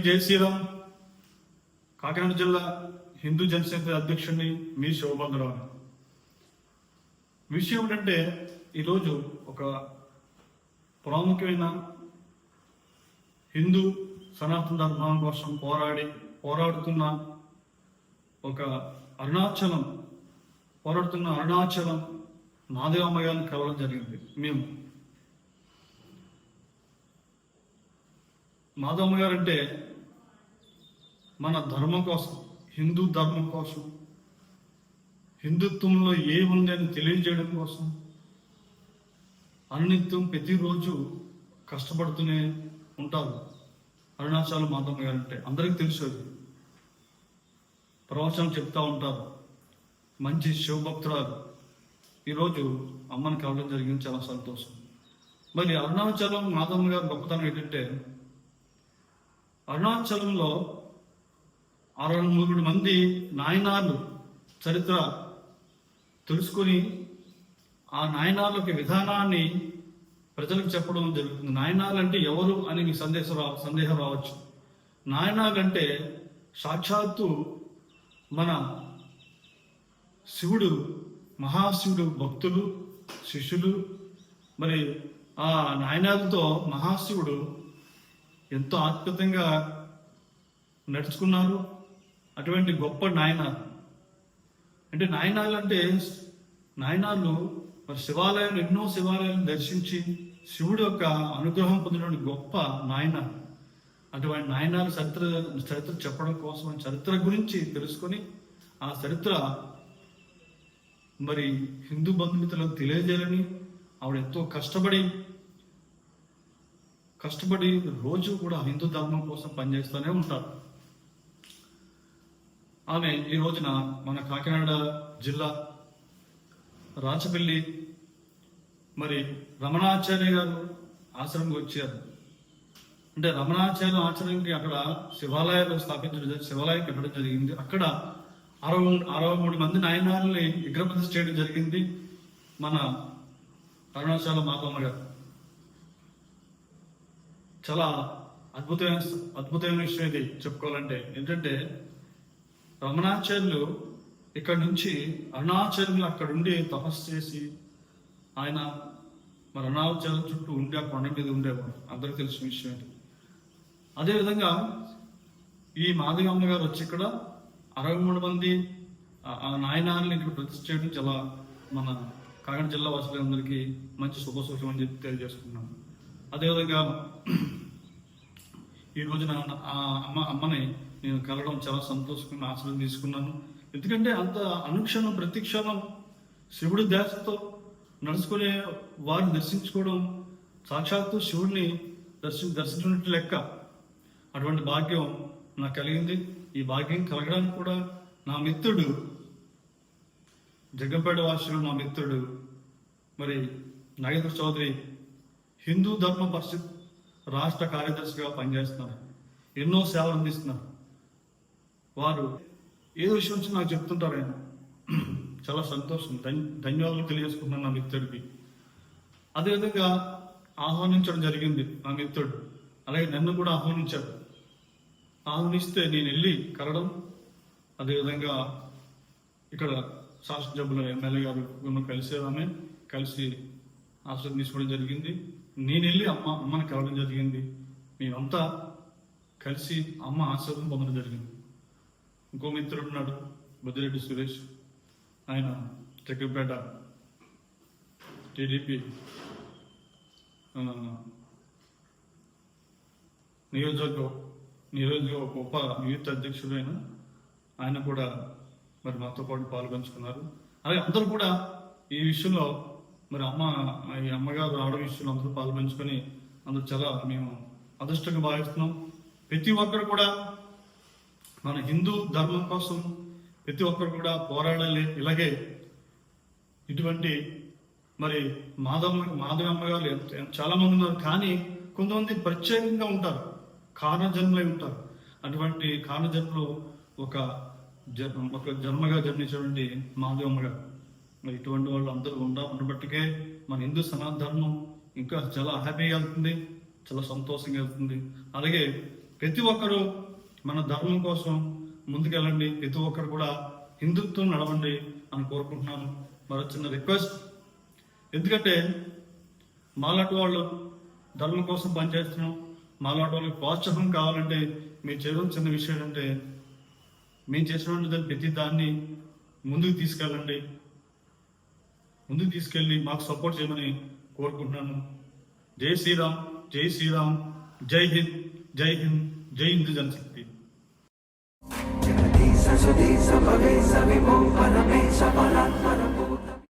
మీ జై శ్రీరామ్ కాకినాడ జిల్లా హిందూ జనసేన అధ్యక్షుడిని మీ శివభద్రరావు విషయం ఏంటంటే ఈరోజు ఒక ప్రాముఖ్యమైన హిందూ సనాతన ధర్మం కోసం పోరాడి పోరాడుతున్న ఒక అరుణాచలం పోరాడుతున్న అరుణాచలం మాదేవమ్మ గారిని కలవడం జరిగింది. మేము మాధవమ్మ గారు అంటే మన ధర్మం కోసం హిందూ ధర్మం కోసం హిందుత్వంలో ఏముంది అని తెలియజేయడం కోసం అనిత్యం ప్రతిరోజు కష్టపడుతూనే ఉంటారు. అరుణాచల మాతమ్మ గారు అంటే అందరికీ తెలుసు అది. ప్రవచనం చెప్తా ఉంటారు. మంచి శివభక్తురాలు. ఈరోజు అమ్మని కలవడం జరిగింది చాలా సంతోషం. మరి అరుణాచలం మాధవ్ గారు గొప్పతనం ఏంటంటే అరుణాచలంలో అరవై మూడు మంది నాయనార్లు చరిత్ర తెలుసుకొని ఆ నాయనార్లకి విధానాన్ని ప్రజలకు చెప్పడం జరుగుతుంది. నాయనార్లు అంటే ఎవరు అని మీకు సందేశం రా సందేహం రావచ్చు. నాయనార్లు అంటే సాక్షాత్తు మన శివుడు మహాశివుడు భక్తులు శిష్యులు మరి ఆ నాయనాలతో మహాశివుడు ఎంతో అద్భుతంగా నడుచుకున్నారు. అటువంటి గొప్ప నాయనాలు అంటే నాయనాలు అంటే నాయనాలు మరి శివాలయం ఎన్నో శివాలయాలను దర్శించి శివుడు యొక్క అనుగ్రహం పొందినటువంటి గొప్ప నాయన. అటువంటి నాయనాలు చరిత్ర చరిత్ర చెప్పడం కోసం చరిత్ర గురించి తెలుసుకొని ఆ చరిత్ర మరి హిందూ బంధుమిత్రులకు తెలియజేయాలని ఆవిడ ఎంతో కష్టపడి కష్టపడి రోజు కూడా హిందూ ధర్మం కోసం పనిచేస్తూనే ఉంటారు. ఆమె ఈ రోజున మన కాకినాడ జిల్లా రాచపల్లి మరి రమణాచార్య గారు ఆశ్రమంకి వచ్చారు. అంటే రమణాచార్య ఆశ్రమంకి అక్కడ శివాలయాలు స్థాపించడం శివాలయం కట్టడం జరిగింది. అక్కడ అరవై అరవై మూడు మంది నాయనాలని విగ్రహప్రతిష్ఠ చేయడం జరిగింది మన అరుణాచల మాతమ్మ గారు. చాలా అద్భుతమైన అద్భుతమైన విషయం ఇది చెప్పుకోవాలంటే. ఏంటంటే రమణాచార్యులు ఇక్కడ నుంచి అరుణాచార్యులు అక్కడ ఉండి తపస్సు చేసి ఆయన మరి అరుణాచలం చుట్టూ ఉండే ఆ కొండ మీద ఉండేవాడు అందరికి తెలిసిన విషయం అదేవిధంగా ఈ మాధవమ్మ గారు వచ్చి ఇక్కడ అరవై మూడు మంది ఆ- ఆ నాయనాన్ని ఇక్కడ ప్రతిష్ఠ చేయడం చాలా మన కాకినాడ జిల్లా వాసులందరికీ మంచి శుభసూచం అని చెప్పి తెలియజేసుకున్నాం అదేవిధంగా ఈ రోజున ఆ అమ్మ అమ్మని నేను కలవడం చాలా సంతోషంగా ఆశ్రయం తీసుకున్నాను. ఎందుకంటే అంత అనుక్షణం ప్రతిక్షణం శివుడి ధ్యాసతో నడుచుకునే వారిని దర్శించుకోవడం సాక్షాత్తు శివుడిని దర్శి దర్శించినట్టు లెక్క అటువంటి భాగ్యం నాకు కలిగింది. ఈ భాగ్యం కలగడానికి కూడా నా మిత్రుడు జగ్గంపేట వాసులు నా మిత్రుడు మరి నాగేంద్ర చౌదరి హిందూ ధర్మ పరిస్థితి రాష్ట్ర కార్యదర్శిగా పనిచేస్తున్నారు. ఎన్నో సేవలు అందిస్తున్నారు. వారు ఏదో విషయం వచ్చి నాకు చెప్తుంటారు ఆయన. చాలా సంతోషం. ధన్యవాదాలు తెలియజేసుకుంటున్నాను నా మిత్రుడికి. అదేవిధంగా ఆహ్వానించడం జరిగింది నా మిత్రుడు. అలాగే నన్ను కూడా ఆహ్వానించాడు ఆహ్వానిస్తే నేను వెళ్ళి కరడం అదేవిధంగా ఇక్కడ శాసనసభలో ఎమ్మెల్యే గారు నన్ను కలిసేదామే కలిసి ఆశ్రయం తీసుకోవడం జరిగింది. నేను వెళ్ళి అమ్మ అమ్మని కలవడం జరిగింది. మేమంతా కలిసి అమ్మ ఆశీర్వాదం పొందడం జరిగింది. ఇంకో మిత్రుడు ఉన్నాడు బుద్ధిరెడ్డి సురేష్. ఆయన చక్రపేట టీడీపీ నియోజక నియోజక ఉప యూత్ అధ్యక్షుడైన ఆయన కూడా మరి మాతో పాటు పాల్గొంచుకున్నారు. అలాగే అందరూ కూడా ఈ విషయంలో మరి అమ్మ ఈ అమ్మగారు రావడం విషయంలో అందరూ పాల్పంచుకొని అందరూ చాలా మేము అదృష్టంగా భావిస్తున్నాం. ప్రతి ఒక్కరు కూడా మన హిందూ ధర్మం కోసం ప్రతి ఒక్కరు కూడా పోరాడాలి. ఇలాగే ఇటువంటి మరి మాధవ మాధవమ్మ గారు ఎంత- చాలా మంది ఉన్నారు. కానీ కొంతమంది ప్రత్యేకంగా ఉంటారు. కారణజన్మలై ఉంటారు. అటువంటి కారణజన్మలో ఒక జన్మ ఒక జన్మగా జన్మించినటువంటి మాధవమ్మ గారు మరి ఇటువంటి వాళ్ళు అందరూ ఉండ ఉన్నప్పటికే మన హిందూ సనాతన ధర్మం ఇంకా చాలా హ్యాపీగా వెళ్తుంది చాలా సంతోషంగా వెళ్తుంది. అలాగే ప్రతి ఒక్కరూ మన ధర్మం కోసం ముందుకెళ్ళండి. ప్రతి ఒక్కరు కూడా హిందుత్వం నడవండి అని కోరుకుంటున్నాను. మరో చిన్న రిక్వెస్ట్ ఎందుకంటే మాలాంటి వాళ్ళు ధర్మం కోసం పనిచేస్తున్నాం. మాలాంటి వాళ్ళకి ప్రోత్సాహం కావాలంటే మీరు చేయడం చిన్న విషయం ఏంటంటే మేము చేసినటువంటి ప్రతి దాన్ని ముందుకు తీసుకెళ్ళండి. ముందుకు తీసుకెళ్ళి మాకు సపోర్ట్ చేయమని కోరుకుంటున్నాను. జై శ్రీరామ్ జై శ్రీరామ్ జై హింద్ జై హింద్ జై హింద్ జనశక్తి జగదీశ సభవే భవేశ విభో పరమేశ పరాత్పరమో